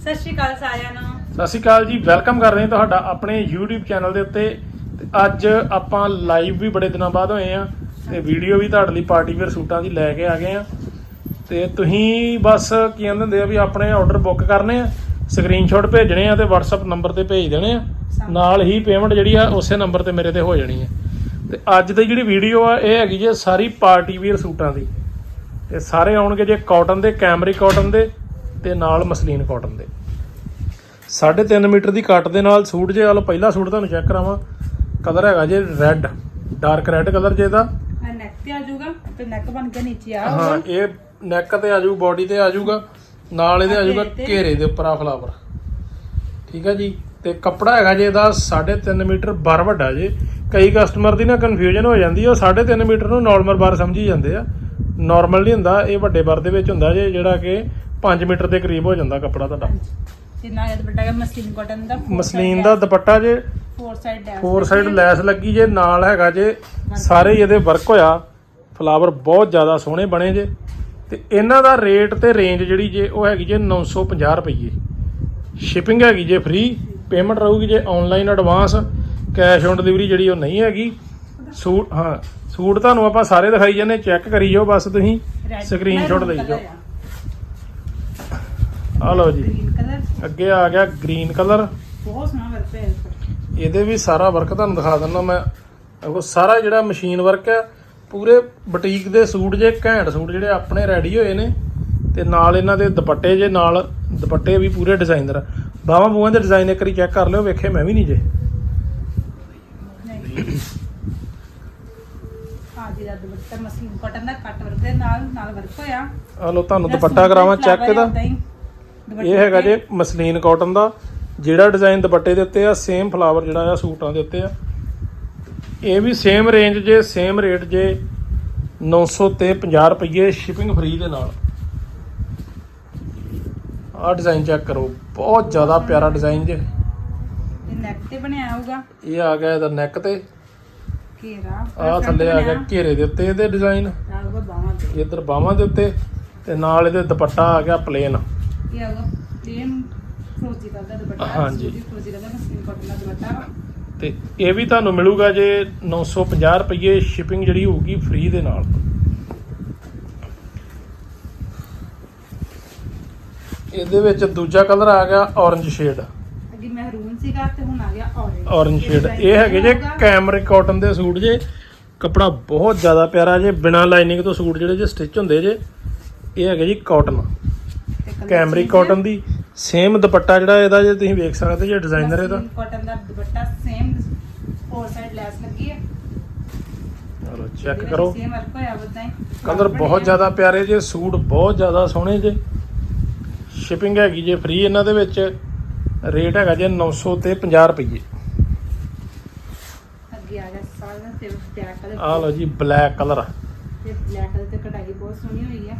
ਸਤਿ ਸ਼੍ਰੀ ਅਕਾਲ ਸਾਰਿਆਂ ਨੂੰ। ਸਤਿ ਸ਼੍ਰੀ ਅਕਾਲ ਜੀ ਵੈਲਕਮ ਕਰ ਰਹੇ ਹਾਂ ਤੁਹਾਡਾ ਆਪਣੇ YouTube ਚੈਨਲ ਦੇ ਉੱਤੇ। ਤੇ ਅੱਜ ਆਪਾਂ ਲਾਈਵ ਵੀ ਬੜੇ ਦਿਨਾਂ ਬਾਅਦ ਹੋਏ ਆ ਤੇ ਵੀਡੀਓ ਵੀ ਤੁਹਾਡੇ ਲਈ ਪਾਰਟੀ ਵੇਅਰ ਸੂਟਾਂ ਦੀ ਲੈ ਕੇ ਆ ਗਏ ਆ ਤੇ ਤੁਸੀਂ ਬਸ ਕੀ ਕਹਿੰਦੇ ਹੁੰਦੇ ਆ ਵੀ ਆਪਣੇ ਆਰਡਰ ਬੁੱਕ ਕਰਨੇ ਆ ਸਕਰੀਨਸ਼ਾਟ ਭੇਜਣੇ ਆ ਤੇ WhatsApp ਨੰਬਰ ਤੇ ਭੇਜ ਦੇਣੇ ਆ। ਨਾਲ ਹੀ ਪੇਮੈਂਟ ਜਿਹੜੀ ਆ ਉਸੇ ਨੰਬਰ ਤੇ ਮੇਰੇ ਤੇ ਹੋ ਜਾਣੀ ਹੈ ਤੇ ਅੱਜ ਦੀ ਜਿਹੜੀ ਵੀਡੀਓ ਆ ਇਹ ਹੈਗੀ ਜੇ ਸਾਰੀ ਪਾਰਟੀ ਵੇਅਰ ਸੂਟਾਂ ਦੀ। ਤੇ ਸਾਰੇ ਆਉਣਗੇ ਜੇ ਕਾਟਨ ਦੇ ਕੈਮਰੀ ਕਾਟਨ ਦੇ। ਤੇ ਨਾਲ ਮਸਲੀਨ ਕਾਟਨ ਦੇ। 3.5 ਮੀਟਰ ਦੀ ਕੱਟ ਦੇ ਨਾਲ ਸੂਟ ਜੇ ਵਾਲੋ ਪਹਿਲਾ ਸੂਟ ਤੁਹਾਨੂੰ ਚੈੱਕ ਕਰਾਵਾਂ। ਕਲਰ ਹੈਗਾ ਜੇ ਰੈੱਡ ਡਾਰਕ ਰੈੱਡ ਕਲਰ ਜੇ ਆ ਨੈਕ ਤੇ ਆ ਜਾਊਗਾ ਤੇ ਨੈਕ ਬਣ ਕੇ ਨੀਚੇ ਆ ਹਾਂ ਇਹ ਨੈਕ ਤੇ ਆਜੂ ਬਾਡੀ ਤੇ ਆਜੂਗਾ ਨਾਲ ਇਹਦੇ ਘੇਰੇ ਤੇ। ਘੇਰੇ ਦੇ ਉੱਪਰ ਆ ਫਲਾਵਰ ਠੀਕ ਹੈ ਜੀ? ਤੇ ਕੱਪੜਾ ਹੈਗਾ ਜੇ ਇਹਦਾ 3.5 ਮੀਟਰ ਬਾਰ ਵੱਡਾ ਜੇ। ਕਈ ਕਸਟਮਰ ਦੀ ਨਾ ਕਨਫਿਊਜ਼ਨ ਹੋ ਜਾਂਦੀ ਹੈ ਉਹ 3.5 ਮੀਟਰ ਨੂੰ ਨਾਰਮਲ ਬਾਰ ਸਮਝੀ ਜਾਂਦੇ ਆ। ਨਾਰਮਲ ਨਹੀਂ ਹੁੰਦਾ ਇਹ ਵੱਡੇ ਬਾਰ ਦੇ ਵਿੱਚ ਹੁੰਦਾ ਜੇ ਜਿਹੜਾ ਕਿ 5 ਮੀਟਰ ਦੇ ਕਰੀਬ ਹੋ ਜਾਂਦਾ ਕੱਪੜਾ ਤੁਹਾਡਾ। ਤੇ ਇਹ ਦੁਪੱਟਾ ਹੈ ਮਸਲੀਨ ਕਾਟਨ ਦਾ ਮਸਲੀਨ ਦਾ ਦੁਪੱਟਾ ਜੇ four side dash four side lace ਲੱਗੀ ਜੇ ਨਾਲ ਹੈਗਾ ਜੇ ਸਾਰੇ ਹੀ ਇਹਦੇ ਵਰਕ ਹੋਇਆ। ਫਲਾਵਰ ਬਹੁਤ ਜ਼ਿਆਦਾ ਸੋਹਣੇ ਬਣੇ ਜੇ। ਤੇ ਇਹਨਾਂ ਦਾ ਰੇਟ ਤੇ ਰੇਂਜ ਜਿਹੜੀ ਜੇ ਉਹ ਹੈਗੀ ਜੇ 950 ਰੁਪਏ ਸ਼ਿਪਿੰਗ ਹੈਗੀ ਜੇ ਫ੍ਰੀ ਪੇਮੈਂਟ ਰਹੂਗੀ ਜੇ online advance cash on delivery ਜਿਹੜੀ ਉਹ ਨਹੀਂ ਹੈਗੀ। ਸੂਟ ਹਾਂ ਸੂਟ ਤੁਹਾਨੂੰ ਆਪਾਂ ਸਾਰੇ ਦਿਖਾਈ ਜਾਂਦੇ ਚੈੱਕ ਕਰੀ ਜਾਓ ਬਸ ਤੁਸੀਂ। ਸਕਰੀਨਸ਼ਾਟ ਲਈ ਜਾਓ। ਆ ਲਓ ਜੀ। ਗ੍ਰੀਨ ਕਲਰ ਅੱਗੇ ਆ ਗਿਆ ਗ੍ਰੀਨ ਕਲਰ ਬਹੁਤ ਸੋਹਣਾ ਵਰਕ ਹੈ ਇਸ ਪਰ ਇਹਦੇ ਵੀ ਸਾਰਾ ਵਰਕ ਤੁਹਾਨੂੰ ਦਿਖਾ ਦਿੰਦਾ ਮੈਂ। ਉਹ ਸਾਰਾ ਜਿਹੜਾ ਮਸ਼ੀਨ ਵਰਕ ਹੈ ਪੂਰੇ ਬੁਟੀਕ ਦੇ ਸੂਟ ਜੇ ਘੈਂਟ ਸੂਟ ਜਿਹੜੇ ਆਪਣੇ ਰੈਡੀ ਹੋਏ ਨੇ ਤੇ ਨਾਲ ਇਹਨਾਂ ਦੇ ਦੁਪੱਟੇ ਜੇ ਨਾਲ ਦੁਪੱਟੇ ਵੀ ਪੂਰੇ ਡਿਜ਼ਾਈਨਰ ਬਾਹਾਂ ਬੂਹਾਂ ਦੇ ਡਿਜ਼ਾਈਨ ਇੱਕ ਵਾਰੀ ਚੈੱਕ ਕਰ ਲਿਓ ਵੇਖੇ ਮੈਂ ਵੀ ਨਹੀਂ ਜੇ। ਹਾਂ ਜੀ ਦਾ ਦੁਪੱਟਾ ਮਸਲੀਨ ਕਾਟਨ ਦਾ ਕੱਟ ਵਰਕ ਦੇ ਨਾਲ ਨਾਲ ਵਰਕ ਹੋਇਆ। ਆ ਲੋ ਤੁਹਾਨੂੰ ਦੁਪੱਟਾ ਕਰਾਵਾਂ ਚੈੱਕ ਇਹਦਾ ਇਹ ਹੈਗਾ ਜੇ ਮਸਲੀਨ ਕਾਟਨ ਦਾ ਜਿਹੜਾ ਡਿਜ਼ਾਈਨ ਦੁਪੱਟੇ ਦੇ ਉੱਤੇ ਆ ਸੇਮ ਫਲਾਵਰ ਜਿਹੜਾ ਆ ਸੂਟਾਂ ਦੇ ਉੱਤੇ ਆ। ਇਹ ਵੀ ਸੇਮ ਰੇਂਜ ਜੇ ਸੇਮ ਰੇਟ ਜੇ 900 ਤੇ 50 ਰੁਪਏ ਸ਼ਿਪਿੰਗ ਫ੍ਰੀ ਦੇ ਨਾਲ। ਆਹ ਡਿਜ਼ਾਈਨ ਚੈੱਕ ਕਰੋ ਬਹੁਤ ਜ਼ਿਆਦਾ ਪਿਆਰਾ ਡਿਜ਼ਾਈਨ ਜੇ। ਇਹ ਨੈਕ ਤੇ ਬਣਿਆ ਹੋਊਗਾ। ਇਹ ਆ ਗਿਆ ਇਹਦਾ ਨੈਕ ਤੇ। ਘੇਰਾ ਆਹ ਥੱਲੇ ਆ ਗਿਆ ਘੇਰੇ ਦੇ ਉੱਤੇ ਇਹਦੇ ਡਿਜ਼ਾਈਨ ਆਊਗਾ ਬਾਹਾਂ ਤੇ ਇੱਧਰ ਬਾਹਾਂ ਦੇ ਉੱਤੇ ਤੇ ਨਾਲ ਇਹਦੇ ਦੁਪੱਟਾ ਆ ਗਿਆ ਪਲੇਨ ਇਹ ਆਊਗਾ। ਪਲੇਨ ਫਰੋਜ਼ੀ ਕਲਰ ਦਾ ਦੁਪੱਟਾ ਹਾਂਜੀ। ਫਰੋਜ਼ੀ ਕਲਰ ਦਾ ਮਸਲੀਨ ਕਾਟਨ ਦਾ ਦੁਪੱਟਾ। ਤੇ ਇਹ ਵੀ ਤੁਹਾਨੂੰ ਮਿਲੂਗਾ ਜੇ 950 ਰੁਪਏ ਸ਼ਿਪਿੰਗ ਜਿਹੜੀ ਹੋਊਗੀ ਫ੍ਰੀ ਦੇ ਨਾਲ। ਇਹਦੇ ਵਿੱਚ ਦੂਜਾ ਕਲਰ ਆ ਗਿਆ orange ਸ਼ੇਡ ਅੱਗੇ ਮਹਿਰੂਨ ਸੀਗਾ ਤੇ ਹੁਣ ਆ ਗਿਆ orange orange ਸ਼ੇਡ ਇਹ ਹੈਗੇ ਜੇ ਕੈਮਰਿਕ ਕਾਟਨ ਦੇ ਸੂਟ ਜੇ। ਕਪੜਾ ਬਹੁਤ ਜ਼ਿਆਦਾ ਪਿਆਰਾ ਜੇ। ਬਿਨਾ ਲਾਈਨਿੰਗ ਤੋਂ ਸੂਟ ਜਿਹੜੇ ਜੇ ਸਟਿਚ ਹੁੰਦੇ ਜੇ। ਇਹ ਹੈਗੇ ਜੀ ਕਾਟਨ ਕੈਮਰਿਕ ਕਾਟਨ ਦੀ ਸੇਮ ਦੁਪੱਟਾ ਜਿਹੜਾ ਇਹਦਾ ਜੇ ਤੁਸੀਂ ਵੇਖ ਸਕਦੇ ਜੇ ਡਿਜ਼ਾਈਨਰ ਇਹਦਾ। ਕਾਟਨ ਦਾ dupatta same four side lace ਲੱਗੀ ਹੈ ਚਲੋ ਚੈੱਕ ਕਰੋ। ਸੇਮ ਵਰਕ ਹੋਇਆ ਹੀ। ਕਲਰ ਬਹੁਤ ਜ਼ਿਆਦਾ ਪਿਆਰੇ ਜੇ ਸੂਟ ਬਹੁਤ ਜ਼ਿਆਦਾ ਸੋਹਣੇ ਜੇ। ਸ਼ਿਪਿੰਗ ਹੈਗੀ ਜੇ ਫ੍ਰੀ ਇਹਨਾਂ ਦੇ ਵਿੱਚ ਰੇਟ ਹੈਗਾ ਜੇ 900 ਤੇ 50 ਰੁਪਏ ਅੱਗੇ ਆ ਗਿਆ ਸਾਰਾ ਤੇ ਬਲੈਕ ਕਲਰ ਆਹ ਲਓ ਜੀ ਬਲੈਕ ਕਲਰ ਤੇ ਬਲੈਕ ਕਲਰ ਤੇ ਕਢਾਈ ਬਹੁਤ ਸੋਹਣੀ ਹੋਈ ਹੈ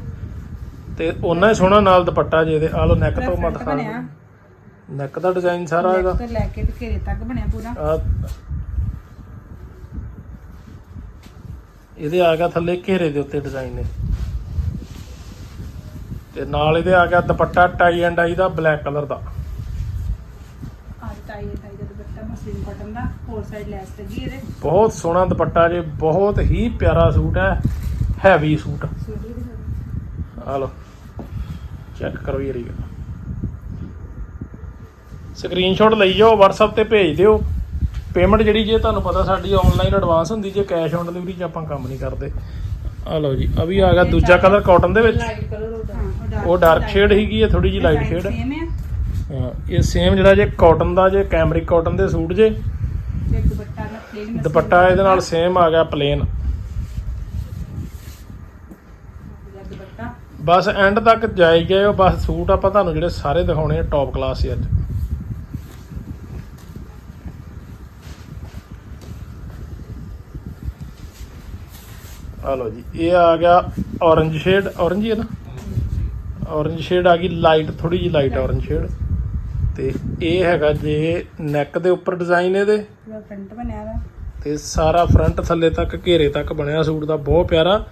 ਤੇ ਉਹਨਾਂ ਹੀ ਸੋਹਣਾ ਨਾਲ ਦੁਪੱਟਾ ਜੇ ਇਹਦੇ ਆਹ ਨੈਕ ਤੋਂ ਮੈਂ Front ਦਿਖਾ ਬਣਿਆ ਨੈਕ ਦਾ ਡਿਜ਼ਾਈਨ ਸਾਰਾ ਇਹਦਾ। neck ਤੋਂ ਲੈ ਕੇ ਤੇ ਘੇਰੇ ਤੱਕ ਬਣਿਆ ਪੂਰਾ। ਆਹ ਇਹਦੇ ਆ ਗਿਆ ਥੱਲੇ ਘੇਰੇ ਦੇ ਉੱਤੇ ਡਿਜ਼ਾਈਨ ਨੇ ਤੇ ਨਾਲ ਇਹਦੇ ਆ ਗਿਆ ਦੁਪੱਟਾ ਟਾਈ ਐਂਡ ਆਈ ਦਾ ਬਲੈਕ ਕਲਰ ਦਾ। ਆ ਟਾਈ ਟਾਈ ਦਾ ਦੁਪੱਟਾ ਮਸਲੀਨ ਕਾਟਨ ਦਾ ਫੋਰ ਸਾਈਡ ਲੈਸ ਲੱਗੀ ਇਹਦੇ। ਬਹੁਤ ਸੋਹਣਾ ਦੁਪੱਟਾ ਜੇ ਬਹੁਤ ਹੀ ਪਿਆਰਾ ਸੂਟ ਹੈ। Heavy suit. ਸੂਟ ਵੀ ਦਿਖਾਓ। ਆ ਲਓ। ਚੈੱਕ ਕਰੋ ਯਾਰੀ ਸਕਰੀਨਸ਼ਾਟ ਲਈ ਜਾਓ WhatsApp ਤੇ ਭੇਜ ਦਿਓ। ਪੇਮੈਂਟ ਜਿਹੜੀ ਜੇ ਤੁਹਾਨੂੰ ਪਤਾ ਸਾਡੀ ਆਨਲਾਈਨ ਐਡਵਾਂਸ ਹੁੰਦੀ ਜੇ ਕੈਸ਼ ਔਨ ਡਿਲੀਵਰੀ 'ਚ ਆਪਾਂ ਕੰਮ ਨਹੀਂ ਕਰਦੇ। ਆ ਲਓ ਜੀ ਆ ਵੀ ਆ ਗਿਆ ਦੂਜਾ ਕਲਰ ਕਾਟਨ ਦੇ ਵਿੱਚ। ਉਹ ਡਾਰਕ ਸ਼ੇਡ ਹੈਗੀ ਹੈ ਥੋੜੀ ਜੀ ਲਾਈਟ ਸ਼ੇਡ ਹੈ ਇਹ ਸੇਮ ਜਿਹੜਾ ਜੇ ਕਾਟਨ ਦਾ ਜੇ ਕੈਮਰਿਕ ਕਾਟਨ ਦੇ ਸੂਟ ਜੇ। ਦੁਪੱਟਾ ਇਹਦੇ ਨਾਲ ਸੇਮ ਆ ਗਿਆ ਪਲੇਨ ਦੁਪੱਟਾ ਬਸ ਐਂਡ ਤੱਕ ਜਾਈ ਗਏ ਹੋ ਬਸ ਸੂਟ ਆਪਾਂ ਤੁਹਾਨੂੰ ਜਿਹੜੇ ਸਾਰੇ ਦਿਖਾਉਣੇ ਆ ਟੌਪ ਕਲਾਸ ਹੀ ਅੱਜ। ਆ ਲਓ ਜੀ ਇਹ ਆ ਗਿਆ orange ਸ਼ੇਡ orange ਹੀ ਹੈ ਨਾ? Orange ਸ਼ੇਡ ਆ ਗਈ ਲਾਈਟ ਥੋੜੀ ਜੀ ਲਾਈਟ orange ਸ਼ੇਡ ਤੇ ਇਹ ਹੈਗਾ ਜੇ ਨੈਕ ਦੇ ਉੱਪਰ ਡਿਜ਼ਾਈਨ ਇਹਦੇ। ਫਰੰਟ ਬਣਿਆ ਦਾ ਤੇ ਸਾਰਾ ਫਰੰਟ ਥੱਲੇ ਤੱਕ ਘੇਰੇ ਤੱਕ ਬਣਿਆ ਸੂਟ ਦਾ ਬਹੁਤ ਪਿਆਰਾ।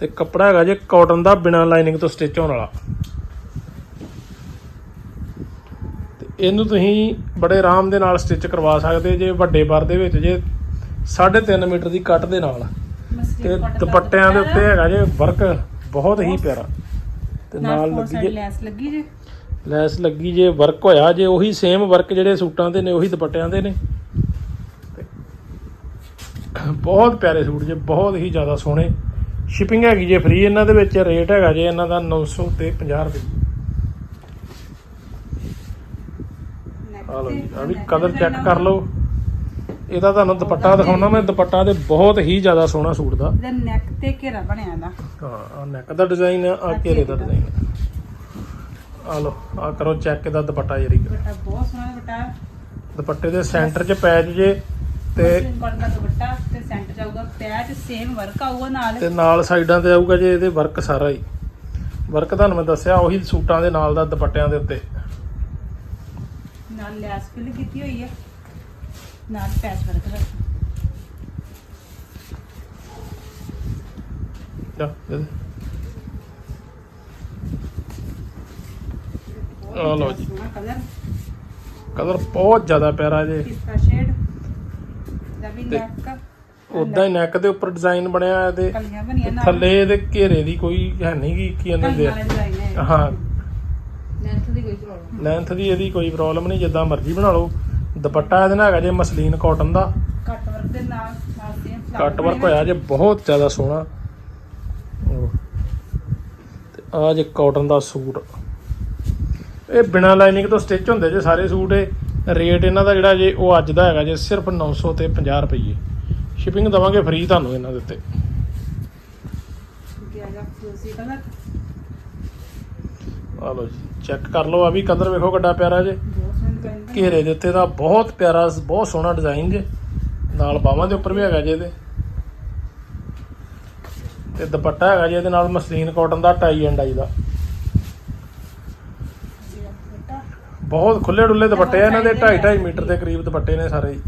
ਤੇ ਕੱਪੜਾ ਹੈਗਾ ਜੇ ਕਾਟਨ ਦਾ ਬਿਨਾ ਲਾਈਨਿੰਗ ਤੋਂ ਸਟਿਚ ਹੋਣ ਵਾਲਾ। ਇਹਨੂੰ ਤੁਸੀਂ ਬੜੇ ਆਰਾਮ ਦੇ ਨਾਲ ਸਟਿਚ ਕਰਵਾ ਸਕਦੇ ਜੇ ਵੱਡੇ ਬਰ ਦੇ ਵਿੱਚ ਜੇ 3.5 ਮੀਟਰ ਦੀ ਕੱਟ ਦੇ ਨਾਲ। ਤੇ ਦੁਪੱਟਿਆਂ ਦੇ ਉੱਤੇ ਹੈਗਾ ਜੇ ਵਰਕ ਬਹੁਤ ਹੀ ਪਿਆਰਾ। ਤੇ ਨਾਲ ਲੱਗੀ ਜੇ ਲੈਸ ਲੱਗੀ ਜੇ? ਲੈਸ ਲੱਗੀ ਜੇ ਵਰਕ ਹੋਇਆ ਜੇ ਉਹੀ ਸੇਮ ਵਰਕ ਜਿਹੜੇ ਸੂਟਾਂ ਦੇ ਨੇ ਉਹੀ ਦੁਪੱਟਿਆਂ ਦੇ ਨੇ। ਤੇ ਬਹੁਤ ਪਿਆਰੇ ਸੂਟ ਜੇ ਬਹੁਤ ਹੀ ਜ਼ਿਆਦਾ ਸੋਹਣੇ। ਸ਼ਿਪਿੰਗ ਹੈਗੀ ਜੇ ਫ੍ਰੀ ਇਹਨਾਂ ਦੇ ਵਿੱਚ ਰੇਟ ਹੈਗਾ ਜੇ ਇਹਨਾਂ ਦਾ 900 ਤੇ 50 ਰੁਪਏ। ਆ ਲਓ ਜੀ ਤੇ ਆ ਵੀ ਕਲਰ ਚੈੱਕ ਕਰ ਲਓ। ਇਹਦਾ ਤੁਹਾਨੂੰ ਦੁਪੱਟਾ ਦਿਖਾਉਣਾ ਮੈਂ ਦੁਪੱਟਾ ਦੇ ਬਹੁਤ ਹੀ ਜ਼ਿਆਦਾ ਸੋਹਣਾ ਸੂਟ ਦਾ। ਇਹਦਾ ਨੈਕ ਤੇ ਘੇਰਾ ਬਣਿਆ ਇਹਦਾ। ਹਾਂ ਆ ਨੈਕ ਦਾ ਡਿਜ਼ਾਈਨ ਆ ਆ ਘੇਰੇ ਦਾ ਡਿਜ਼ਾਈਨ ਆ। ਲਓ ਆ ਕਰੋ ਚੈੱਕ ਇਹਦਾ ਦੁਪੱਟਾ ਜਰੀ ਦੁਪੱਟਾ ਬਹੁਤ ਸੋਹਣਾ ਦੁਪੱਟਾ। ਦੁਪੱਟੇ ਦੇ ਸੈਂਟਰ 'ਚ ਪੈਚ ਜੇ ਤੇ ਦਾ ਦੁਪੱਟਾ ਤੇ ਸੈਂਟਰ ਜਾਊਗਾ ਪੈਚ ਸੇਮ ਵਰਕ ਆਊਗਾ ਨਾਲ। ਤੇ ਨਾਲ ਸਾਈਡਾਂ ਤੇ ਆਊਗਾ ਜੇ ਇਹਦੇ ਵਰਕ ਸਾਰਾ ਹੀ। ਵਰਕ ਤੁਹਾਨੂੰ ਮੈਂ ਦੱਸਿਆ ਉਹੀ ਸੂਟਾਂ ਦੇ ਨਾਲ ਦਾ ਦੁਪੱਟਿਆਂ ਦੇ ਉੱਤੇ। ਨਾਲ ਲੈਸ ਫਿਲ ਕੀਤੀ ਹੋਈ ਹੈ ਨਾਲ ਪੈਚ ਵਰਕ ਦਾ ਜਾ ਦੇ ਦੇ। ਆ ਲਓ ਜੀ। ਸੋਹਣਾ ਕਲਰ ਕਲਰ ਬਹੁਤ ਜ਼ਿਆਦਾ ਪਿਆਰਾ ਜੇ ਪਿਸਤਾ ਸ਼ੇਡ ਵੀ ਨੈਕ ਉਦਾਂ ਹੀ ਨੈਕ ਦੇ ਉੱਪਰ ਡਿਜ਼ਾਈਨ ਬਣਿਆ ਹੈ ਤੇ ਕਲੀਆਂ ਬਣੀਆਂ ਨਾਲ। ਥੱਲੇ ਇਹਦੇ ਘੇਰੇ ਦੀ ਕੋਈ ਹੈ ਨਹੀਂ ਕੀ ਦੇ ਕਲੀਆਂ ਵਾਲੇ design ਹੈ। ਲੈਂਥ ਦੀ ਕੋਈ ਪ੍ਰੋਬਲਮ ਲੈਂਥ ਦੀ ਇਹਦੀ ਕੋਈ ਪ੍ਰੋਬਲਮ ਨਹੀਂ ਜਿੱਦਾਂ ਮਰਜ਼ੀ ਬਣਾ ਲਓ। ਦੁਪੱਟਾ ਇਹਦੇ ਨਾਲ ਹੈਗਾ ਜੇ ਮਸਲੀਨ ਕਾਟਨ ਦਾ। ਕੱਟ ਵਰਕ ਦੇ ਨਾਲ ਨਾਲ ਸੇਮ ਕੱਟ ਵਰਕ ਹੋਇਆ ਜੇ ਬਹੁਤ ਜ਼ਿਆਦਾ ਸੋਹਣਾ। ਤੇ ਆ ਜੇ ਕਾਟਨ ਦਾ ਸੂਟ। ਇਹ ਬਿਨਾ ਲਾਈਨਿੰਗ ਤੋਂ ਸਟਿਚ ਹੁੰਦੇ ਜੇ ਸਾਰੇ ਸੂਟ ਇਹ ਰੇਟ ਇਹਨਾਂ ਦਾ ਜਿਹੜਾ ਜੇ ਉਹ ਅੱਜ ਦਾ ਹੈਗਾ ਜੇ ਸਿਰਫ 900 ਤੇ 50 ਰੁਪਏ ਸ਼ਿਪਿੰਗ ਦਵਾਂਗੇ ਫ੍ਰੀ ਤੁਹਾਨੂੰ ਇਹਨਾਂ ਦੇ ਉੱਤੇ। ਆ ਲਓ ਜੀ ਚੈੱਕ ਕਰ ਲਓ ਆ ਵੀ ਕਲਰ ਵੇਖੋ ਕਿੱਡਾ ਪਿਆਰਾ ਜੇ। ਘੇਰੇ ਦੇ ਉੱਤੇ ਦਾ ਬਹੁਤ ਪਿਆਰਾ ਬਹੁਤ ਸੋਹਣਾ ਡਿਜ਼ਾਈਨ ਜੇ। ਨਾਲ ਬਾਹਾਂ ਦੇ ਉੱਪਰ ਵੀ ਹੈਗਾ ਜੇ ਇਹਦੇ। ਤੇ ਦੁਪੱਟਾ ਹੈਗਾ ਜੀ ਇਹਦੇ ਨਾਲ ਮਸਲੀਨ ਕਾਟਨ ਦਾ ਟਾਈ ਐਂਡ ਆਈ ਦਾ ਜੀ ਦਾ ਦੁਪੱਟਾ ਬਹੁਤ ਖੁੱਲੇ ਡੁੱਲੇ ਦੁਪੱਟੇ ਆ ਇਹਨਾਂ ਦੇ 2.5 2.5 ਮੀਟਰ ਦੇ ਕਰੀਬ ਦੁਪੱਟੇ ਨੇ ਸਾਰੇ ਹੀ।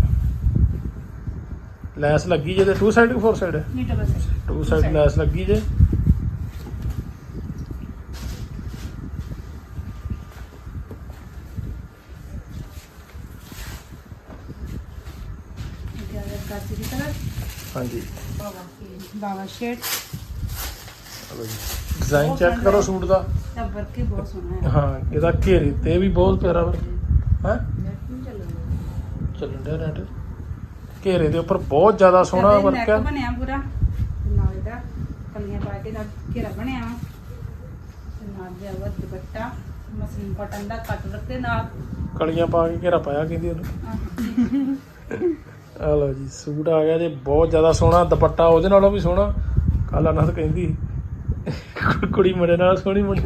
ਲੈਸ ਲੱਗੀ ਜੇ ਤੇ ਟੂ ਸਾਈਡ ਕਿ ਫੋਰ ਸਾਈਡ ਨੀ double side two side lace ਲੱਗੀ ਜੇ। ਹਾਂਜੀ। ਬਾਵਾ ਸ਼ੇਡ। ਡਿਜ਼ਾਈਨ ਚੈੱਕ ਕਰੋ ਸੂਟ ਦਾ। ਦਾ ਵਰਕ ਹੀ ਬਹੁਤ ਸੋਹਣਾ ਹੈ। ਹਾਂ ਇਹਦਾ ਘੇਰੇ ਤੇ ਵੀ ਬਹੁਤ ਪਿਆਰਾ ਹੈ? ਨੈਟ ਨਹੀਂ ਚੱਲਣਾ ਚੱਲਣ ਡਿਆ ਨੈਟ। ਘੇਰੇ ਦੇ ਉੱਪਰ ਬਹੁਤ ਜ਼ਿਆਦਾ ਸੋਹਣਾ ਵਰਕ ਹੈ ਬਣਿਆ ਪੂਰਾ। ਤੇ ਨਾਲ ਇਹਦਾ ਕਲੀਆਂ ਪਾ ਕੇ ਨਾਲ ਘੇਰਾ ਬਣਿਆ। ਵਾ ਤੇ ਨਾਲ ਜਾਵਾ ਦੁਪੱਟਾ। ਮਸਲੀਨ ਕਾਟਨ ਦਾ ਕੱਟ ਵਰਕ ਦੇ ਨਾਲ। ਕਲੀਆਂ ਪਾ ਕੇ ਘੇਰਾ ਪਾਇਆ ਕਹਿੰਦੀ ਉਹਨੂੰ। ਆ ਲਓ ਜੀ ਸੂਟ ਆ ਗਿਆ ਜੀ ਬਹੁਤ ਜ਼ਿਆਦਾ ਸੋਹਣਾ ਦੁਪੱਟਾ ਉਹਦੇ ਨਾਲੋਂ ਵੀ ਸੋਹਣਾ। ਕੱਲ ਅਨਹਦ ਕਹਿੰਦੀ। ਕੁ- ਕੁੜੀ ਮੁੰਡੇ ਨਾਲ ਸੋਹਣੀ ਮੁੰਡੇ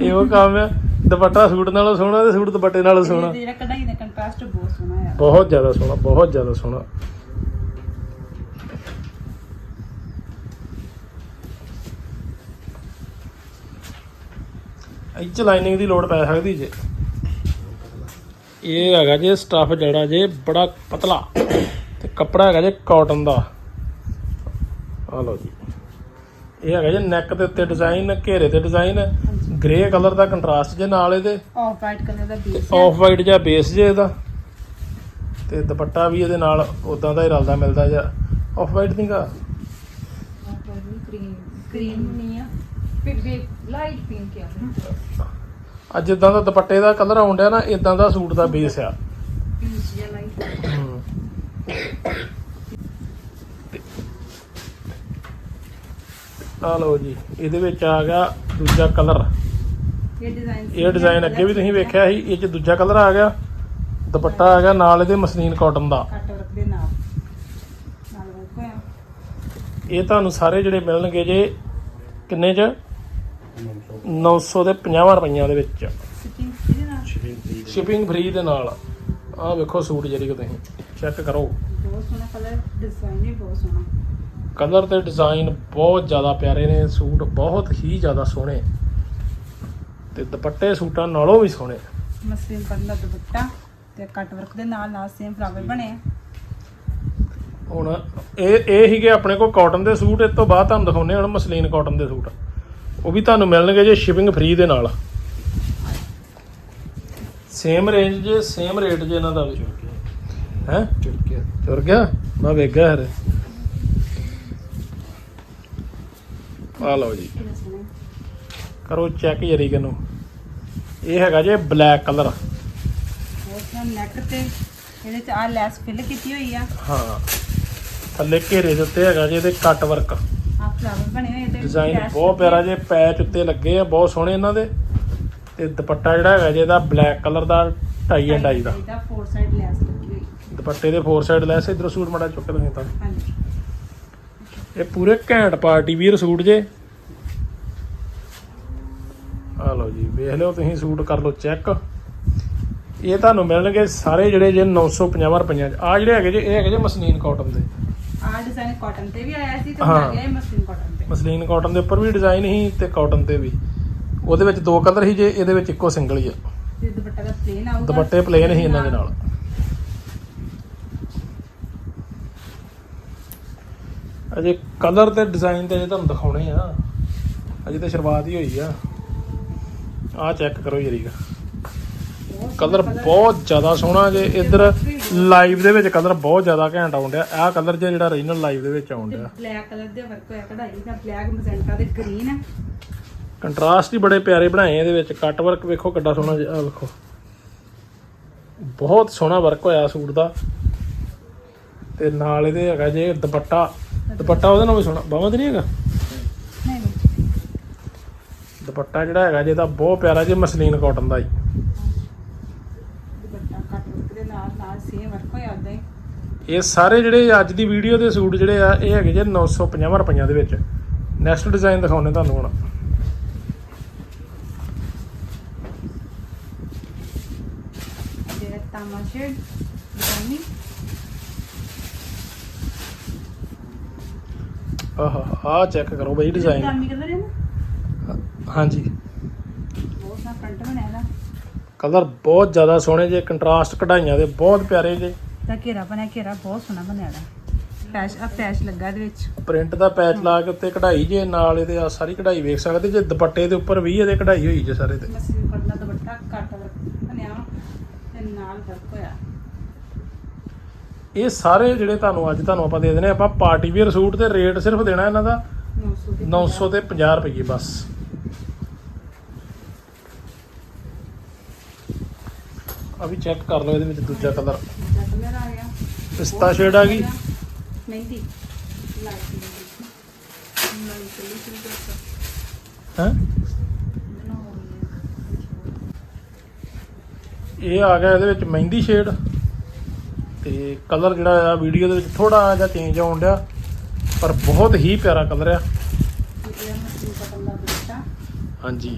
ਇਹੋ ਕੰਮ ਆ। ਦੁਪੱਟਾ ਸੂਟ ਨਾਲੋਂ ਸੋਹਣਾ ਤੇ ਸੂਟ ਦੁਪੱਟੇ ਨਾਲੋਂ ਸੋਹਣਾ। ਇਹਦੇ ਜਿਹੜਾ ਕਢਾਈ ਦਾ ਕੰਟਰਾਸਟ ਬਹੁਤ ਸੋਹਣਾ ਆ। ਬਹੁਤ ਜ਼ਿਆਦਾ ਸੋਹਣਾ ਬਹੁਤ ਜ਼ਿਆਦਾ ਸੋਹਣਾ। ਇਹ ਚ ਲਾਈਨਿੰਗ ਦੀ ਲੋੜ ਪੈ ਸਕਦੀ ਜੇ। ਇਹ ਹੈਗਾ ਜੇ ਸਟਫ ਜਿਹੜਾ ਜੇ ਬੜਾ ਪਤਲਾ। ਤੇ ਕੱਪੜਾ ਹੈਗਾ ਜੇ ਕਾਟਨ ਦਾ। ਆ ਲਓ ਜੀ। ਇਹ ਹੈਗਾ ਜੇ ਨੈਕ ਦੇ ਉੱਤੇ ਡਿਜ਼ਾਈਨ ਘੇਰੇ ਤੇ ਡਿਜ਼ਾਈਨ ਗ੍ਰੇ ਕਲਰ ਦਾ ਕੰਟਰਾਸਟ ਜੇ ਨਾਲ ਇਹਦੇ। ਆਫ ਵਾਈਟ ਕਲਰ ਦਾ ਬੇਸ ਆਫ ਵਾਈਟ ਜਿਹਾ ਬੇਸ ਜੇ ਇਹਦਾ। ਤੇ ਦੁਪੱਟਾ ਵੀ ਇਹਦੇ ਨਾਲ ਉਦਾਂ ਦਾ ਹੀ ਰਲਦਾ ਮਿਲਦਾ ਜਿਹਾ ਆਫ ਵਾਈਟ ਨਹੀਂਗਾ ਕਰੀਮ ਕਰੀਮ ਨਹੀਂ ਆ। ਫਿਰ ਵੀ ਲਾਈਟ ਪਿੰਕ ਆ। ਅੱਜ ਇਦਾਂ ਦਾ ਦੁਪੱਟੇ ਦਾ ਕਲਰ ਡਿਆ ਨਾ ਇਦਾਂ ਦਾ ਸੂਟ ਦਾ ਬੇਸ ਆ। ਪੀਚ ਜਾਂ ਲਾਈਟ ਆ ਲਓ ਜੀ ਇਹਦੇ ਵਿੱਚ ਆ ਗਿਆ ਦੂਜਾ ਕਲਰ। ਇਹ ਡਿਜ਼ਾਈਨ ਇਹ ਡਿਜ਼ਾਈਨ ਅੱਗੇ ਵੀ ਤੁਸੀਂ ਵੇਖਿਆ ਸੀ ਇਹ ਚ ਦੂਜਾ ਕਲਰ ਆ ਗਿਆ ਦੁਪੱਟਾ ਆ ਗਿਆ ਨਾਲ ਇਹਦੇ ਮਸਲੀਨ ਕਾਟਨ ਦਾ। ਕੱਟ ਵਰਕ ਦੇ ਨਾਲ। ਨਾਲ ਵਰਕ ਹੋਇਆ। ਇਹ ਤੁਹਾਨੂੰ ਸਾਰੇ ਜਿਹੜੇ ਮਿਲਣਗੇ ਜੇ ਕਿੰਨੇ ਚ? 900 ਦੇ 50 ਰੁਪਈਆਂ ਦੇ ਵਿੱਚ। ਸਿਟਿੰਗ ਇਹਦੇ ਨਾਲ? ਸ਼ਿਪਿੰਗ ਫ੍ਰੀ ਦੇ ਨਾਲ। ਆਹ ਵੇਖੋ ਸੂਟ ਜਿਹੜੀ ਕਿ ਤੁਸੀਂ। ਚੈੱਕ ਕਰੋ। ਬਹੁਤ ਸੋਹਣਾ ਕਲਰ ਡਿਜ਼ਾਈਨ ਵੀ ਬਹੁਤ ਸੋਹਣਾ। ਕਲਰ ਤੇ ਡਿਜ਼ਾਈਨ ਬਹੁਤ ਜ਼ਿਆਦਾ ਪਿਆਰੇ ਨੇ ਸੂਟ ਬਹੁਤ ਹੀ ਜ਼ਿਆਦਾ ਸੋਹਣੇ। ਤੇ ਦੁਪੱਟੇ ਸੂਟਾਂ ਨਾਲੋਂ ਵੀ ਸੋਹਣੇ। ਮਸਲੀਨ ਦਾ ਦੁਪੱਟਾ ਤੇ ਕੱਟ ਵਰਕ ਦੇ ਨਾਲ ਨਾਲ ਸੇਮ ਫਲਾਵਰ ਬਣੇ। ਆ ਹੁਣ ਇਹ ਇਹ ਹੀਗੇ ਆਪਣੇ ਕੋਲ ਕਾਟਨ ਦੇ ਸੂਟ ਇਸ ਤੋਂ ਬਾਅਦ ਤੁਹਾਨੂੰ ਦਿਖਾਉਨੇ ਹੁਣ ਮਸਲੀਨ ਕਾਟਨ ਦੇ ਸੂਟ। ਉਹ ਵੀ ਤੁਹਾਨੂੰ ਮਿਲਣਗੇ ਜੇ ਸ਼ਿਪਿੰਗ ਫ੍ਰੀ ਦੇ ਨਾਲ। ਸੇਮ ਰੇਂਜ ਜੇ ਸੇਮ ਰੇਟ ਜੇ ਇਹਨਾਂ ਦਾ ਵੀ। ਹੈ? ਚੁਰਕਿਆ ਤੁਰ ਗਿਆ? ਮੈਂ ਵੇਖ ਗਿਆ ਹਰੇ ਆ ਲਓ ਜੀ। ਕਰੋ ਚੈੱਕ ਜਰੀ ਨੂੰ ਇਹ ਹੈਗਾ ਜੇ ਬਲੈਕ ਕਲਰ ਸੋਹਣਾ ਨੈਕ ਤੇ ਇਹਦੇ ਚ ਆ ਲੈਸ ਫਿਲ ਕੀਤੀ ਹੋਈ ਆ। ਹਾਂ। ਥੱਲੇ ਘੇਰੇ ਦੇ ਉੱਤੇ ਹੈਗਾ ਜੇ ਇਹਦੇ ਕੱਟ ਵਰਕ ਆ ਫਲਾਵਰ ਬਣੇ ਹੋਏ ਤੇ ਡਿਜ਼ਾਈਨ ਲੈਸ ਬਹੁਤ ਪਿਆਰਾ ਜੇ ਪੈਚ ਉੱਤੇ ਲੱਗੇ ਆ ਬਹੁਤ ਸੋਹਣੇ ਇਹਨਾਂ ਦੇ। ਤੇ ਦੁਪੱਟਾ ਜਿਹੜਾ ਹੈਗਾ ਜੇ ਇਹਦਾ ਬਲੈਕ ਕਲਰ ਦਾ ਢਾਈ ਐਂਡ ਆਈ ਦਾ। ਇਹਦਾ ਫੋਰ ਸਾਈਡ ਲੈਸ ਲੱਗੀ ਹੋਈ। ਦੁਪੱਟੇ ਦੇ ਫੋਰ ਸਾਈਡ ਲੈਸ ਇਧਰੋਂ ਸੂਟ ਮੜਾ ਚੁੱਕ ਲਗੇ ਤਾਂ। ਹਾਂਜੀ। ਇਹ ਪੂਰੇ ਘੈਂਟ ਪਾਰਟੀ ਵੀਰ ਸੂਟ ਜੇ। ਆ ਲਓ ਜੀ ਵੇਖ ਲਿਓ ਤੁਸੀਂ ਸੂਟ ਕਰ ਲਓ ਚੈੱਕ। ਇਹ ਤੁਹਾਨੂੰ ਮਿਲਣਗੇ ਸਾਰੇ ਜਿਹੜੇ ਜੇ 950 ਰੁਪਈਆਂ ਚ। ਆ ਜਿਹੜੇ ਹੈਗੇ ਜੇ ਇਹ ਹੈਗੇ ਜੇ ਮਸਲੀਨ ਕਾਟਨ ਦੇ। ਆ ਡਿਜ਼ਾਈਨ ਕਾਟਨ ਤੇ ਵੀ ਆਇਆ ਸੀ ਤੇ ਹਾਂ। ਆ ਗਿਆ ਮਸਲਿਨ ਕਾਟਨ ਤੇ। ਮਸਲੀਨ ਕਾਟਨ ਦੇ ਉੱਪਰ ਵੀ ਡਿਜ਼ਾਈਨ ਸੀ ਤੇ ਕਾਟਨ ਤੇ ਵੀ। ਉਹਦੇ ਵਿੱਚ ਦੋ ਕਲਰ ਸੀ ਜੇ ਇਹਦੇ ਵਿੱਚ ਇੱਕੋ ਸਿੰਗਲ ਹੀ ਆ। ਤੇ ਦੁਪੱਟਾ ਦਾ ਪਲੇਨ ਆਊਗਾ। ਦੁਪੱਟੇ ਪਲੇਨ ਸੀ ਇਹਨਾਂ ਦੇ ਨਾਲ। ਅਜੇ ਕਲਰ ਤੇ ਡਿਜ਼ਾਈਨ ਤੇ ਅਜੇ ਤੁਹਾਨੂੰ ਦਿਖਾਉਣੇ ਆ। ਅਜੇ ਤਾਂ ਸ਼ੁਰੂਆਤ ਹੀ ਹੋਈ ਆ। ਆ ਚੈੱਕ ਕਰੋ ਬਹੁਤ ਕਲਰ ਬਹੁਤ ਜ਼ਿਆਦਾ ਸੋਹਣਾ ਜੇ ਇੱਧਰ ਲਾਈਵ ਦੇ ਵਿੱਚ ਕਲਰ ਬਹੁਤ ਜ਼ਿਆਦਾ ਘੈਂਟ ਆਉਣ ਡਿਆ। ਆਹ ਕਲਰ ਜੇ ਜਿਹੜਾ ਰੀਜਨਲ ਲਾਈਵ ਦੇ ਵਿੱਚ ਆਉਣ ਡਿਆ। ਬਲੈਕ ਕਲਰ ਦੇ ਵਰਕ ਹੋਇਆ ਕਢਾਈ ਦਾ ਬਲੈਕ ਮਜੈਂਟਾ ਤੇ ਗ੍ਰੀਨ ਕੰਟਰਾਸਟ ਹੀ ਬੜੇ ਪਿਆਰੇ ਬਣਾਏ ਇਹਦੇ ਵਿੱਚ। ਕੱਟ ਵਰਕ ਵੇਖੋ ਕਿੱਡਾ ਸੋਹਣਾ ਜਿਹਾ ਵੇਖੋ। ਬਹੁਤ ਸੋਹਣਾ ਵਰਕ ਹੋਇਆ ਸੂਟ ਦਾ। ਤੇ ਨਾਲ ਇਹਦੇ ਹੈਗਾ ਜੇ ਦੁਪੱਟਾ। ਦੁਪੱਟਾ ਉਹਦੇ ਨਾਲ ਵੀ ਸੋਹਣਾ। ਬਾਹਾਂ ਤੇ ਨਹੀਂ ਹੈਗਾ? ਨਹੀਂ। ਨਹੀਂ ਦੁਪੱਟਾ ਜਿਹੜਾ ਹੈਗਾ ਜੇ ਇਹਦਾ ਬਹੁਤ ਪਿਆਰਾ ਜੇ ਮਸਲੀਨ ਕਾਟਨ ਦਾ ਹੀ। ਦੁਪੱਟਾ ਕੱਟ ਵਰਕ ਦੇ ਨਾਲ ਨਾਲ ਸੇਮ ਵਰਕ ਹੋਇਆ ਉਦਾਂ ਹੀ। ਇਹ ਸਾਰੇ ਜਿਹੜੇ ਅੱਜ ਦੀ ਵੀਡੀਓ ਦੇ ਸੂਟ ਜਿਹੜੇ ਆ ਇਹ ਹੈਗੇ ਜੇ 950 ਰੁਪਈਆਂ ਦੇ ਵਿੱਚ। ਨੈਕਸਟ ਡਿਜ਼ਾਈਨ ਦਿਖਾਉਣੇ ਤੁਹਾਨੂੰ ਹੁਣ। ਜਿਹੜਾ ਤਾਮਾ ਸ਼ੇਡ ਆਹ ਆਹ ਚੈੱਕ ਕਰੋ ਬਈ ਡਿਜ਼ਾਈਨ ਤਾਮੀ ਕਲਰ ਹੈ ਨਾ ਹਾਂਜੀ। ਬਹੁਤ ਸੋਹਣਾ ਫਰੰਟ ਬਣਿਆ ਇਹਦਾ। ਕਲਰ ਬਹੁਤ ਜ਼ਿਆਦਾ ਸੋਹਣੇ ਜੇ ਕੰਟਰਾਸਟ ਕਢਾਈਆਂ ਦੇ ਬਹੁਤ ਪਿਆਰੇ ਜੇ। ਤਾਂ ਘੇਰਾ ਬਣਿਆ ਘੇਰਾ ਬਹੁਤ ਸੋਹਣਾ ਬਣਿਆ ਇਹਦਾ। ਪੈਚ ਆ ਪੈਚ ਲੱਗਾ ਇਹਦੇ ਵਿੱਚ। ਪ੍ਰਿੰਟ ਦਾ ਪੈਚ ਲਾ ਕੇ ਉੱਤੇ ਕਢਾਈ ਜੇ ਨਾਲ ਇਹਦੇ ਆ ਸਾਰੀ ਕਢਾਈ ਵੇਖ ਸਕਦੇ ਜੇ ਦੁਪੱਟੇ ਦੇ ਉੱਪਰ ਵੀ ਇਹਦੇ ਕਢਾਈ ਹੋਈ ਜੇ ਸਾਰੇ ਤੇ ਮਸਲੀਨ ਦਾ ਦੁਪੱਟਾ ਕੱਟ ਬਣਿਆ ਤੇ ਨਾਲ ਵਰਕ ਹੋਇਆ। ਇਹ ਸਾਰੇ ਜਿਹੜੇ ਤੁਹਾਨੂੰ ਅੱਜ ਤੁਹਾਨੂੰ ਆਪਾਂ ਦੇ ਦੇਣੇ ਆਪਾਂ ਪਾਰਟੀ ਵੇਅਰ ਸੂਟ ਤੇ ਰੇਟ ਸਿਰਫ ਦੇਣਾ ਇਹਨਾਂ ਦਾ 900 ਦੇ 900 ਤੇ 50 ਰੁਪਏ ਬਸ। ਆ ਵੀ ਚੈੱਕ ਕਰ ਲਓ ਇਹਦੇ ਵਿੱਚ ਦੂਜਾ ਕਲਰ ਦੂਜਾ ਕਲਰ ਆ ਗਿਆ। ਪਿਸਤਾ ਸ਼ੇਡ ਆ ਗਈ। ਮਹਿੰਦੀ ਹੈ? ਇਹ ਆ ਗਿਆ ਇਹਦੇ ਵਿੱਚ ਮਹਿੰਦੀ ਸ਼ੇਡ ਤੇ ਕਲਰ ਜਿਹੜਾ ਆ ਵੀਡੀਓ ਦੇ ਵਿੱਚ ਥੋੜਾ ਜਿਹਾ ਚੇਂਜ ਆਉਣ ਡਿਆ, ਪਰ ਬਹੁਤ ਹੀ ਪਿਆਰਾ ਕਲਰ ਆ। ਹਾਂਜੀ।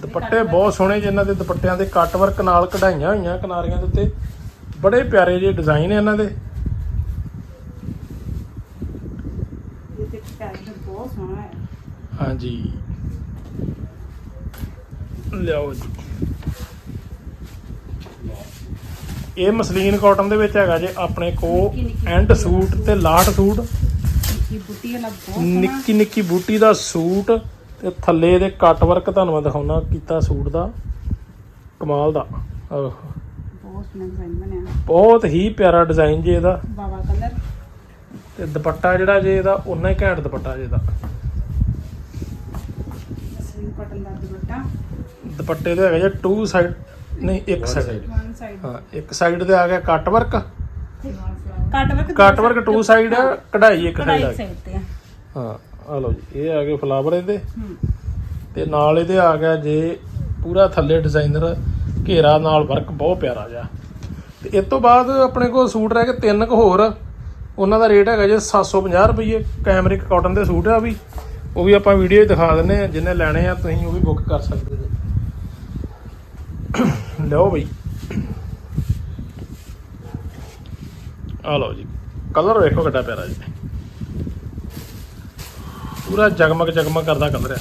ਦੁਪੱਟੇ ਬਹੁਤ ਸੋਹਣੇ ਜਿਹਨਾਂ ਦੇ, ਦੁਪੱਟਿਆਂ ਦੇ ਕੱਟ ਵਰਕ ਨਾਲ ਕਢਾਈਆਂ ਹੋਈਆਂ ਕਿਨਾਰਿਆਂ ਦੇ ਉੱਤੇ। ਬੜੇ ਪਿਆਰੇ ਜਿਹੇ ਡਿਜ਼ਾਈਨ ਇਹਨਾਂ ਦੇ। ਹਾਂਜੀ। ਲਿਆਓ ਜੀ। ਇਹ ਮਸਲੀਨ ਕਾਟਨ ਦੇ ਵਿੱਚ ਹੈਗਾ ਜੇ ਆਪਣੇ ਕੋ ਐਂਡ ਸੂਟ ਤੇ ਲਾਟ ਸੂਟ। ਨਿੱਕੀ ਨਿੱਕੀ ਬੂਟੀ ਦਾ ਸੂਟ ਤੇ ਥੱਲੇ ਇਹਦੇ ਕੱਟ ਵਰਕ ਤੁਹਾਨੂੰ ਮੈਂ ਦਿਖਾਉਣਾ ਕੀਤਾ ਸੂਟ ਦਾ। ਕਮਾਲ ਦਾ। ਬਹੁਤ ਹੀ ਪਿਆਰਾ ਡਿਜ਼ਾਈਨ ਜੇ ਇਹਦਾ। ਬਾਵਾ ਕਲਰ ਤੇ ਦੁਪੱਟਾ ਜਿਹੜਾ ਜੇ ਇਹਦਾ ਉਨਾ ਹੀ ਘੈਂਟ ਦੁਪੱਟਾ ਜੇ ਇਹਦਾ। ਦਾ ਦੁਪੱਟੇ। ਦੇ ਹੈਗਾ ਜੇ ਟੂ ਸਾਈਡ ਨਹੀਂ ਇੱਕ ਸਾਈਡ side. ਵਨ ਸਾਈਡ ਹਾਂ ਇੱਕ ਸਾਈਡ ਤੇ ਆ ਗਿਆ cut work cut work cut work to side ਕਢਾਈ ਇੱਕ ਸਾਈਡ ਆ ਗਈ। ਸਾਈਡ ਤੇ ਆ। ਹਾਂ ਆ ਲਓ ਜੀ ਇਹ ਆ ਗਏ ਫਲਾਵਰ ਇਹਦੇ। ਹੂੰ। ਤੇ ਨਾਲ ਇਹਦੇ ਆ ਗਿਆ ਜੇ ਪੂਰਾ ਥੱਲੇ ਡਿਜ਼ਾਈਨਰ ਘੇਰਾ ਨਾਲ ਵਰਕ ਬਹੁਤ ਪਿਆਰਾ ਜਿਹਾ। ਤੇ ਇਸ ਤੋਂ ਬਾਅਦ ਆਪਣੇ ਕੋਲ ਸੂਟ ਰਹਿ ਗਏ ਤਿੰਨ ਕੁ ਹੋਰ। ਉਹਨਾਂ ਦਾ ਰੇਟ ਹੈਗਾ ਜੇ 750 ਰੁਪਏ ਕੈਮਰਿਕ ਕਾਟਨ ਦੇ ਸੂਟ ਆ ਵੀ। ਉਹ ਵੀ ਆਪਾਂ ਵੀਡੀਓ 'ਚ ਦਿਖਾ ਦਿੰਨੇ ਆ ਜਿਹਨੇ ਲੈਣੇ ਆ ਤੁਸੀਂ ਉਹ ਵੀ ਬੁੱਕ ਕਰ ਸਕਦੇ ਜੀ। ਲਓ ਬਈ। ਆ ਲਓ ਜੀ। ਕਲਰ ਵੇਖੋ ਕਿੱਡਾ ਪਿਆਰਾ ਜੀ। ਪੂਰਾ ਜਗਮਗ ਜਗਮਗ ਕਰਦਾ ਕਲਰ ਆ।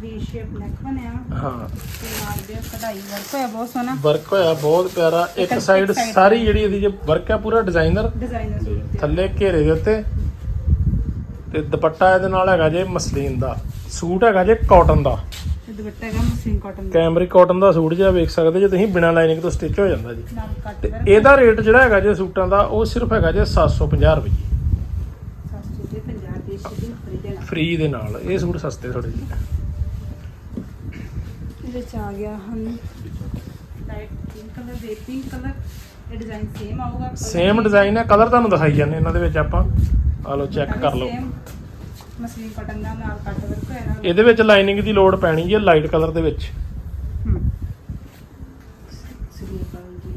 ਵੀ ਸ਼ੇਪ ਬਣਿਆ ਹਾਂ। ਤੇ ਨਾਲ ਦੇ ਕਢਾਈ ਵਰਕ ਹੋਇਆ ਬਹੁਤ ਸੋਹਣਾ। ਵਰਕ ਹੋਇਆ ਬਹੁਤ ਪਿਆਰਾ। ਇੱਕ ਸਾਈਡ ਸਾਰੀ ਜਿਹੜੀ ਇਹਦੀ ਜੇ ਵਰਕ ਆ ਪੂਰਾ ਡਿਜ਼ਾਈਨਰ ਡਿਜ਼ਾਈਨਰ ਸੂਟ ਤੇ। ਥੱਲੇ ਘੇਰੇ ਦੇ ਉੱਤੇ। ਤੇ ਦੁਪੱਟਾ ਇਹਦੇ ਨਾਲ ਹੈਗਾ ਜੇ ਮਸਲੀਨ ਦਾ। ਸੂਟ ਹੈਗਾ ਜੇ ਕਾਟਨ ਦਾ। ਦੁਪੱਟਾ ਹੈਗਾ ਮਸਲੀਨ ਕਾਟਨ ਦਾ। ਕੈਮਰਿਕ ਕਾਟਨ ਦਾ ਸੂਟ ਜਿਹਾ ਵੇਖ ਸਕਦੇ ਜੇ ਤੁਸੀਂ ਬਿਨਾ ਲਾਈਨਿੰਗ ਤੋਂ ਸਟਿਚ ਹੋ ਜਾਂਦਾ ਜੀ। ਨਾਲ ਕੱਟ ਤੇ ਵਰਕ ਇਹਦਾ ਰੇਟ ਜਿਹੜਾ ਹੈਗਾ ਜੇ ਸੂਟਾਂ ਦਾ ਉਹ ਸਿਰਫ ਹੈਗਾ ਜੇ 750 ਰੁਪਏ ਸਸਤੇ ਦੇ 50 ਦੇ ਸ਼ਿਪਿੰਗ ਫ੍ਰੀ ਦੇ ਨਾਲ ਫ੍ਰੀ ਦੇ ਨਾਲ। ਇਹ ਸੂਟ ਸਸਤੇ ਥੋੜੇ ਜਿਹੇ। ਇਹਦੇ ਚ ਆ ਗਿਆ ਹਨ ਲਾਈਟ ਪਿੰਕ ਕਲਰ ਦੇ ਪਿੰਕ ਕਲਰ ਇਹ ਡਿਜ਼ਾਈਨ ਸੇਮ ਆਊਗਾ। ਸੇਮ ਡਿਜ਼ਾਈਨ ਹੈ। ਕਲਰ ਤੁਹਾਨੂੰ ਦਿਖਾਈ ਜਾਂਦੇ ਇਹਨਾਂ ਦੇ ਵਿੱਚ ਆਪਾਂ। ਆ ਲਓ ਚੈੱਕ ਕਰ ਲਓ। ਮਸਲੀਨ ਕਾਟਨ ਦਾ ਨਾਲ ਕੱਟ ਵਰਕ ਹੋਇਆ ਨਾਲ ਇਹਦੇ ਵਿੱਚ ਲਾਈਨਿੰਗ ਦੀ ਲੋੜ ਪੈਣੀ ਹੈ ਲਾਈਟ ਕਲਰ ਦੇ ਵਿੱਚ ਹਮ। ਸਲੀਵ ਕਲਰ ਦੀ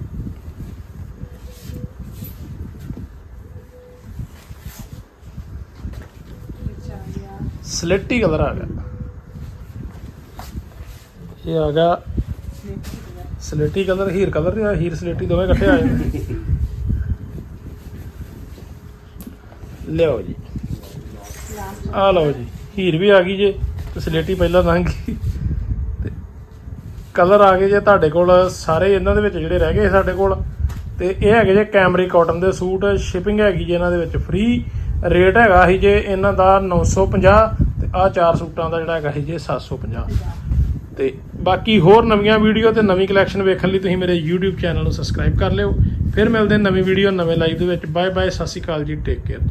ਵਿੱਚ। ਆ ਗਿਆ ਸਲੇਟੀ ਕਲਰ ਆ ਗਿਆ। ਇਹ ਆ ਗਿਆ ਸਲੇਟੀ ਕਲਰ ਸਲੇਟੀ ਕਲਰ ਹੀਰ ਕਲਰ ਜਾਂ ਹੀਰ ਸਲੇਟੀ ਦੋਵੇਂ ਇਕੱਠੇ ਆ ਜਾਂਦੇ। ਲਿਓ ਜੀ। ਆ ਲਓ ਜੀ, ਹੀਰ ਵੀ ਆ ਗਈ ਜੇ ਤੇ ਸਲੇਟੀ ਪਹਿਲਾਂ ਲੰਘ ਗਈ। ਤੇ ਕਲਰ ਆ ਗਏ ਜੇ ਤੁਹਾਡੇ ਕੋਲ, ਸਾਰੇ ਇਹਨਾਂ ਦੇ ਵਿੱਚ ਜਿਹੜੇ ਰਹਿ ਗਏ ਸਾਡੇ ਕੋਲ। ਤੇ ਇਹ ਹੈਗੇ ਜੇ ਕੈਮਰੀ ਕਾਟਨ ਦੇ ਸੂਟ ਸ਼ਿਪਿੰਗ ਹੈਗੀ ਜੇ ਇਹਨਾਂ ਦੇ ਵਿੱਚ ਫ੍ਰੀ ਰੇਟ ਹੈਗਾ ਸੀ ਜੇ ਇਹਨਾਂ ਦਾ 950 ਤੇ ਆ ਚਾਰ ਸੂਟਾਂ ਦਾ ਜਿਹੜਾ ਹੈਗਾ ਸੀ ਜੇ 750 ਤੇ ਬਾਕੀ ਹੋਰ ਨਵੀਆਂ ਵੀਡੀਓ ਤੇ ਨਵੀਂ ਕਲੈਕਸ਼ਨ ਵੇਖਣ ਲਈ ਤੁਸੀਂ ਮੇਰੇ YouTube ਚੈਨਲ ਨੂੰ ਸਬਸਕ੍ਰਾਈਬ ਕਰ ਲਿਓ। ਫਿਰ ਮਿਲਦੇ ਨਵੀਂ ਵੀਡੀਓ ਨਵੇਂ ਲਾਈਵ ਦੇ ਵਿੱਚ। ਬਾਏ ਬਾਏ ਸਤਿ ਸ਼੍ਰੀ ਅਕਾਲ ਜੀ ਟੇਕ ਕੇਅਰ ਜੀ।